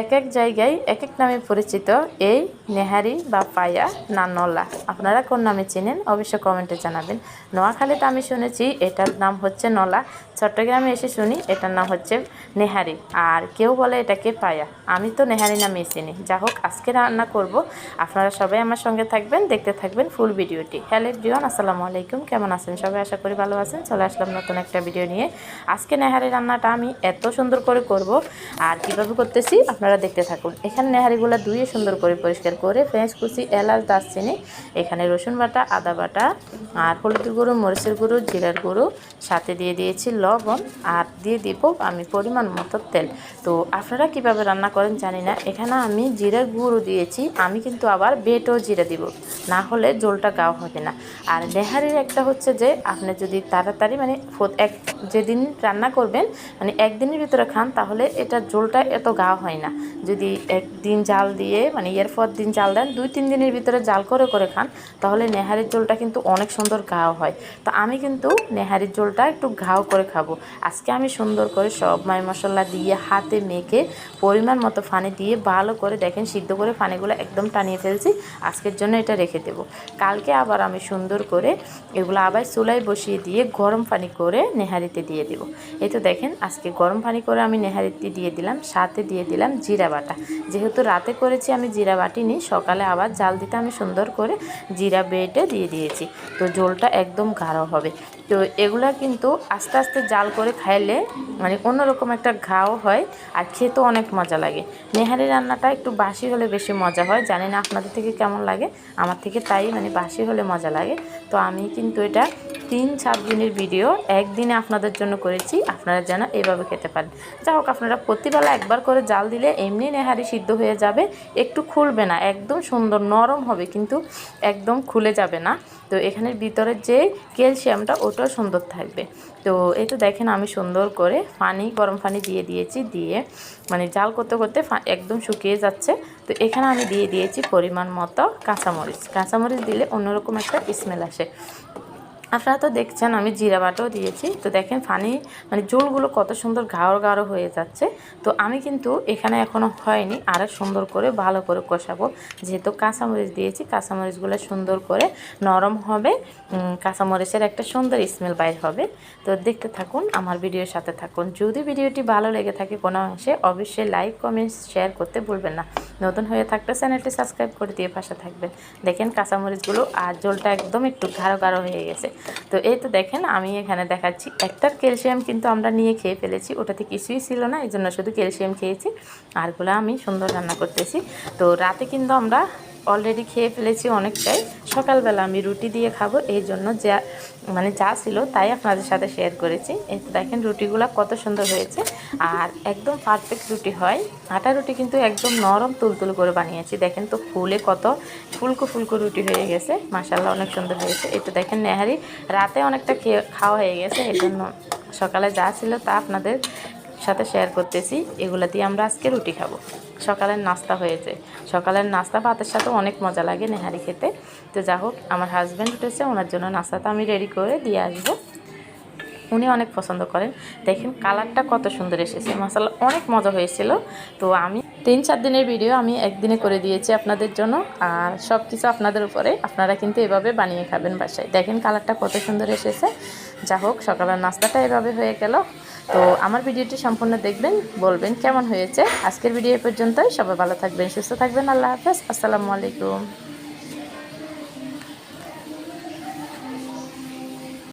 এক এক জায়গায় এক এক নামে পরিচিত এই নেহারি বা পায়া না নলা। আপনারা কোন নামে চেনেন অবশ্যই কমেন্টে জানাবেন। নোয়াখালীতে আমি শুনেছি এটার নাম হচ্ছে নলা। চট্টগ্রামে এসে শুনি এটার নাম হচ্ছে নেহারি। আর কেউ বলে এটাকে পায়া। আমি তো নেহারি নামেই চিনি। যা হোক, আজকে রান্না করব। আপনারা সবাই আমার সঙ্গে থাকবেন, দেখতে থাকবেন ফুল ভিডিওটি। হ্যালো এভরিওয়ান, আসসালামু আলাইকুম। কেমন আছেন? সবাই আশা করি ভালো আছেন। চলে আসলাম নতুন একটা ভিডিও নিয়ে। আজকে নেহারি রান্নাটা আমি এত সুন্দর করে করব। আর কীভাবে করতেছি আপনারা দেখতে থাকুন। এখানে নেহারিগুলো ধুয়ে সুন্দর করে পরিষ্কার করে পেঁয়াজ, কুচি, এলাচ, দারচিনি, এখানে রসুন বাটা, আদা বাটা আর হলুদের গুঁড়ো, মরিচের গুঁড়ো, জিরার গুঁড়ো, সাথে দিয়ে দিয়েছি লবণ আর দিয়ে দিব আমি পরিমাণ মতো তেল। তো আপনারা কীভাবে রান্না করেন জানি না। এখানে আমি জিরার গুঁড়ো দিয়েছি। আমি কিন্তু আবার বেটও জিরা দিব। না হলে জলটা গাও হবে না। আর নেহারির একটা হচ্ছে যে, আপনি যদি তাড়াতাড়ি মানে এক যেদিন রান্না করবেন মানে একদিনের ভিতরে খান, তাহলে এটা জলটা এত গাও হয় যদি একদিন জাল দিয়ে মানে এর পর দিন জাল দেন, দুই তিন দিনের ভিতরে জাল করে করে খান, তাহলে নেহারির জলটা কিন্তু অনেক সুন্দর গাও হয়। তো আমি কিন্তু নেহারির জলটা একটু ঘাও করে খাব। আজকে আমি সুন্দর করে সব মাই মশলা দিয়ে হাতে মেখে, পরিমাণ মতো পানি দিয়ে ভালো করে দেখেন, সিদ্ধ করে পানিগুলো একদম টানিয়ে ফেলছি। আজকের জন্য এটা রেখে দেব। কালকে আবার আমি সুন্দর করে এগুলো আবার চুলায় বসিয়ে দিয়ে গরম পানি করে নেহারিতে দিয়ে দিব। এই তো দেখেন, আজকে গরম পানি করে আমি নেহারিতে দিয়ে দিলাম, সাথে দিয়ে দিলাম জিরা বাটা। যেহেতু রাতে করেছি, আমি জিরা বাটিনি সকালে আবার জাল দিতে আমি সুন্দর করে জিরা বেটে দিয়ে দিয়েছি। তো ঝোলটা একদম গাঢ় হবে। তো এগুলা কিন্তু আস্তে আস্তে জাল করে খাইলে মানে অন্যরকম একটা ঘাও হয় আর খেতেও অনেক মজা লাগে। নেহারি রান্নাটা একটু বাসি হলে বেশি মজা হয়। জানি না আপনাদের থেকে কেমন লাগে, আমার থেকে তাই মানে বাসি হলে মজা লাগে। তো আমি কিন্তু এটা তিন সাত দিনের ভিডিও একদিনে আপনাদের জন্য করেছি। আপনারা যেন এভাবে খেতে পারেন। যা হোক, আপনারা প্রতিবেলা একবার করে জাল দিলে এমনি নেহারি সিদ্ধ হয়ে যাবে। একটু খুলবে না, একদম সুন্দর নরম হবে, কিন্তু একদম খুলে যাবে না। তো এখানের ভিতরের যে ক্যালসিয়ামটা, ওটাও সুন্দর থাকবে। তো এই তো দেখেন, আমি সুন্দর করে পানি, গরম পানি দিয়ে দিয়েছি, দিয়ে মানে জাল করতে করতে একদম শুকিয়ে যাচ্ছে। তো এখানে আমি দিয়ে দিয়েছি পরিমাণ মতো কাঁচামরিচ। কাঁচামরিচ দিলে অন্যরকম একটা স্মেল আসে। আপনারা তো দেখছেন আমি জিরা বাটাও দিয়েছি। তো দেখেন ফানি মানে জলগুলো কত সুন্দর গাঢ় গাঢ় হয়ে যাচ্ছে। তো আমি কিন্তু এখানে এখনও হয়নি আরও সুন্দর করে ভালো করে কষাবো। যেহেতু কাঁচামরিচ দিয়েছি, কাঁচামরিচগুলো সুন্দর করে নরম হবে কাঁচামরিচের একটা সুন্দর স্মেল বাইর হবে। তো দেখতে থাকুন, আমার ভিডিওর সাথে থাকুন। যদি ভিডিওটি ভালো লেগে থাকে কোনো অংশে, অবশ্যই লাইক কমেন্টস শেয়ার করতে ভুলবেন না। নতুন হয়ে থাকলে চ্যানেলটি সাবস্ক্রাইব করে দিয়ে পাশে থাকবেন। দেখেন কাঁচামরিচগুলো আর জলটা একদম একটু গাঢ় গাঢ় হয়ে গেছে। তো এই তো দেখেন, আমি এখানে দেখাচ্ছি একটার ক্যালসিয়াম কিন্তু আমরা নিয়ে খেয়ে ফেলেছি, ওটাতে কিছুই ছিল না, এই জন্য শুধু ক্যালসিয়াম খেয়েছি। আরগুলো আমি সুন্দর রান্না করতেছি। তো রাতে কিন্তু আমরা অলরেডি খেয়ে ফেলেছি অনেকটাই। সকালবেলা আমি রুটি দিয়ে খাব, এই জন্য যা মানে যা ছিল তাই আপনাদের সাথে শেয়ার করেছি। এই তো দেখেন রুটিগুলো কত সুন্দর হয়েছে। আর একদম পারফেক্ট রুটি হয়। আটা রুটি কিন্তু একদম নরম তুলতুল করে বানিয়েছি। দেখেন তো ফুলে কত ফুলকো ফুলকো রুটি হয়ে গেছে। মাসাল্লাহ অনেক সুন্দর হয়েছে। তো দেখেন নেহারি রাতে অনেকটা খেয়ে, খাওয়া হয়ে গেছে। এই জন্য সকালে যা ছিল তা আপনাদের সাথে শেয়ার করতেছি। এগুলো দিয়ে আমরা আজকে রুটি খাব। সকালের নাস্তা হয়েছে সকালের নাস্তা ভাতের সাথে অনেক মজা লাগে নেহারি খেতে। তো যা হোক, আমার হাজব্যান্ড উঠেছে, ওনার জন্য নাস্তাটা আমি রেডি করে দিয়ে আসব। উনি অনেক পছন্দ করেন। দেখেন কালারটা কত সুন্দর এসেছে। মশলা অনেক মজা হয়েছিল। তো আমি তিন চার দিনের ভিডিও আমি একদিনে করে দিয়েছি আপনাদের জন্য। আর সব কিছু আপনাদের উপরে। আপনারা কিন্তু এভাবে বানিয়ে খাবেন বাসায়। দেখেন কালারটা কত সুন্দর এসেছে। যা হোক, সকালের নাস্তাটা এভাবে হয়ে গেল। তো আমার ভিডিওটি সম্পূর্ণ দেখবেন, বলবেন কেমন হয়েছে। আজকের ভিডিও পর্যন্তই। সবাই ভালো থাকবেন, সুস্থ থাকবেন। আল্লাহ হাফেজ। আসসালামু আলাইকুম।